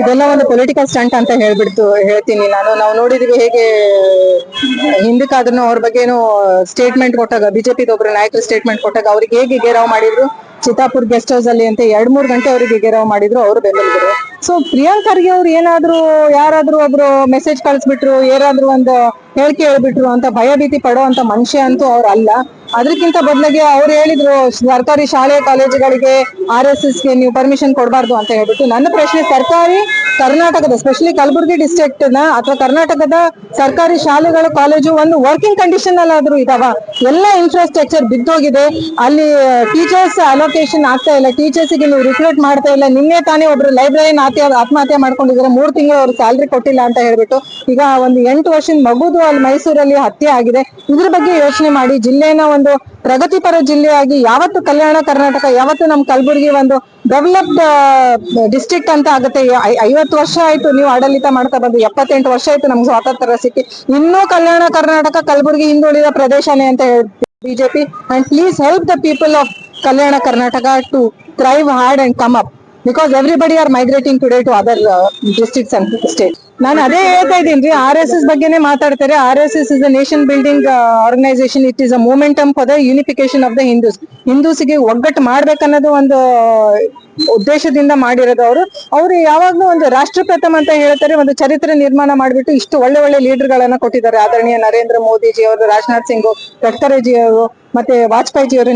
ಇದೆಲ್ಲ ಒಂದು political stunt ಅಂತ ಹೇಳ್ಬಿಡ್ತು, ಹೇಳ್ತೀನಿ ನಾನು. ನಾವು ನೋಡಿದ್ವಿ ಹೇಗೆ, ಹಿಂದಕ್ಕಾದ್ರೂ ಅವ್ರ ಬಗ್ಗೆ ಏನು ಸ್ಟೇಟ್ಮೆಂಟ್ ಕೊಟ್ಟಾಗ ಬಿಜೆಪಿ ಒಬ್ರು ನಾಯಕರು ಸ್ಟೇಟ್ಮೆಂಟ್ ಕೊಟ್ಟಾಗ ಅವ್ರಿಗೆ ಹೇಗೆ ಗೆರಾವ್ ಮಾಡಿದ್ರು? ಚಿತ್ತಾಪುರ್ ಗೆಸ್ಟ್ ಹೌಸ್ ಅಲ್ಲಿ ಅಂತ ಎರಡ್ ಮೂರ್ ಗಂಟೆ ಅವರಿಗೆ ಗೆರಾವ್ ಮಾಡಿದ್ರು ಅವರು ಬೆಂಬಲಿಗರು. ಸೊ ಪ್ರಿಯಾಂಕ್ ಖರ್ಗೆ ಅವ್ರು ಏನಾದ್ರು, ಯಾರಾದ್ರೂ ಒಬ್ರು ಮೆಸೇಜ್ ಕಳಿಸ್ಬಿಟ್ರು ಏನಾದ್ರು ಒಂದು ಹೇಳಿಕೆ ಹೇಳ್ಬಿಟ್ರು ಅಂತ ಭಯಭೀತಿ ಪಡೋ ಅಂತ ಮನುಷ್ಯ ಅಂತೂ ಅವ್ರು ಅಲ್ಲ. ಅದಕ್ಕಿಂತ ಬದಲಾಗಿ ಅವ್ರು ಹೇಳಿದ್ರು, ಸರ್ಕಾರಿ ಶಾಲೆ, ಕಾಲೇಜುಗಳಿಗೆ ಆರ್ ಎಸ್ ಎಸ್ಗೆ ನೀವು ಪರ್ಮಿಷನ್ ಕೊಡಬಾರ್ದು ಅಂತ ಹೇಳ್ಬಿಟ್ಟು. ನನ್ನ ಪ್ರಶ್ನೆ ಸರ್ಕಾರಿ ಕರ್ನಾಟಕದ ಸ್ಪೆಷಲಿ ಕಲಬುರಗಿ ಡಿಸ್ಟ್ರಿಕ್ಟ್ನ ಅಥವಾ ಕರ್ನಾಟಕದ ಸರ್ಕಾರಿ ಶಾಲೆಗಳು, ಕಾಲೇಜು ಒಂದು ವರ್ಕಿಂಗ್ ಕಂಡೀಷನ್ ಅಲ್ಲಾದ್ರೂ ಇದಾವ. ಎಲ್ಲ ಇನ್ಫ್ರಾಸ್ಟ್ರಕ್ಚರ್ ಬಿದ್ದೋಗಿದೆ. ಅಲ್ಲಿ ಟೀಚರ್ಸ್ ಅಲೋಕೇಶನ್ ಆಗ್ತಾ ಇಲ್ಲ. ಟೀಚರ್ಸ್ಗೆ ನೀವು ರಿಕ್ರೂಟ್ ಮಾಡ್ತಾ ಇಲ್ಲ. ನಿನ್ನೆ ತಾನೇ ಒಬ್ರು ಲೈಬ್ರರಿ ಆತ್ಮಹತ್ಯೆ ಮಾಡ್ಕೊಂಡಿದ್ದಾರೆ. ಮೂರ್ ತಿಂಗಳು ಅವ್ರು ಸ್ಯಾಲ್ರಿ ಕೊಟ್ಟಿಲ್ಲ ಅಂತ ಹೇಳ್ಬಿಟ್ಟು. ಈಗ ಒಂದು ಎಂಟು ವರ್ಷದ ಮಗುದು ಅಲ್ಲಿ ಮೈಸೂರಲ್ಲಿ ಹತ್ಯೆ ಆಗಿದೆ. ಇದ್ರ ಬಗ್ಗೆ ಯೋಚನೆ ಮಾಡಿ. ಜಿಲ್ಲೆನ ಒಂದು ಪ್ರಗತಿಪರ ಜಿಲ್ಲೆಯಾಗಿ ಯಾವತ್ತು ಕಲ್ಯಾಣ ಕರ್ನಾಟಕ, ಯಾವತ್ತು ನಮ್ಮ ಕಲಬುರಗಿ ಒಂದು ಡೆವಲಪ್ಡ್ ಡಿಸ್ಟ್ರಿಕ್ಟ್ ಅಂತ ಆಗುತ್ತೆ. ಐವತ್ತು ವರ್ಷ ಆಯ್ತು ನೀವು ಆಡಳಿತ ಮಾಡ್ತಾ ಬಂದು, ಎಪ್ಪತ್ತೆಂಟು ವರ್ಷ ಆಯ್ತು ನಮ್ಗೆ ಸ್ವಾತಂತ್ರ್ಯ ಸಿಕ್ಕಿ. ಇನ್ನೂ ಕಲ್ಯಾಣ ಕರ್ನಾಟಕ, ಕಲಬುರಗಿ ಹಿಂದುಳಿದ ಪ್ರದೇಶನೇ ಅಂತ ಹೇಳ್ತೀವಿ BJP and please help the people of Kalyana Karnataka to thrive hard and come up because everybody are migrating today to other districts and state ನಾನು ಅದೇ ಹೇಳ್ತಾ ಇದ್ದೀನಿ ರೀ ಆರ್ ಎಸ್ ಎಸ್ ಬಗ್ಗೆನೇ ಮಾತಾಡ್ತಾರೆ. R S S is a nation building organisation it is a momentum for the unification of the Hindus ಹಿಂದೂಸ್ಗೆ ಒಗ್ಗಟ್ಟು ಮಾಡ್ಬೇಕನ್ನೋದು ಒಂದು ಉದ್ದೇಶದಿಂದ ಮಾಡಿರೋದು ಅವರು. ಅವರು ಯಾವಾಗ್ಲೂ ಒಂದು ರಾಷ್ಟ್ರಪ್ರಥಮ ಅಂತ ಹೇಳ್ತಾರೆ, ಒಂದು ಚರಿತ್ರೆ ನಿರ್ಮಾಣ ಮಾಡಿಬಿಟ್ಟು ಇಷ್ಟು ಒಳ್ಳೆ ಒಳ್ಳೆ ಲೀಡರ್ ಗಳನ್ನ ಕೊಟ್ಟಿದ್ದಾರೆ. ಆದರಣೀಯ ನರೇಂದ್ರ ಮೋದಿಜಿ ಅವರು, ರಾಜನಾಥ್ ಸಿಂಗ್ ಗಡ್ಕರಿ ಜಿ ಅವರು, ಮತ್ತೆ ವಾಜಪೇಯಿ ಜಿ ಅವರು.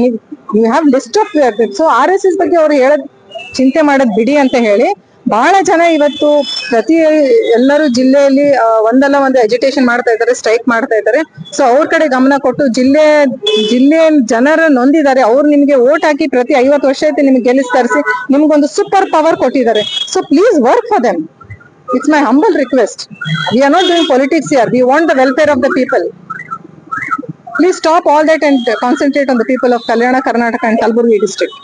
You have list of so R S S ಬಗ್ಗೆ ಅವರು ಹೇಳದ್ ಚಿಂತೆ ಮಾಡೋದ್ ಬಿಡಿ ಅಂತ ಹೇಳಿ ಬಹಳ ಜನ ಇವತ್ತು ಪ್ರತಿ ಎಲ್ಲರೂ ಜಿಲ್ಲೆಯಲ್ಲಿ ಒಂದಲ್ಲ ಒಂದು ಎಜುಟೇಷನ್ ಮಾಡ್ತಾ ಇದ್ದಾರೆ ಸ್ಟ್ರೈಕ್ ಮಾಡ್ತಾ ಇದ್ದಾರೆ. ಸೊ ಅವ್ರ ಕಡೆ ಗಮನ ಕೊಟ್ಟು ಜಿಲ್ಲೆ ಜಿಲ್ಲೆ ಜನರು ನೊಂದಿದ್ದಾರೆ. ಅವ್ರು ನಿಮ್ಗೆ ವೋಟ್ ಹಾಕಿ ಪ್ರತಿ ಐವತ್ತು ವರ್ಷ ನಿಮ್ಗೆ ನಿಮ್ಗೆ ಗೆಲ್ಲಿಸ್ತರಿಸಿ ನಿಮ್ಗೊಂದು ಸೂಪರ್ ಪವರ್ ಕೊಟ್ಟಿದ್ದಾರೆ. So please work for them it's my humble request we are not doing politics ಯಾರ್ we want the welfare of the people please stop all that and concentrate on the people of Kalyana Karnataka and Kalaburagi district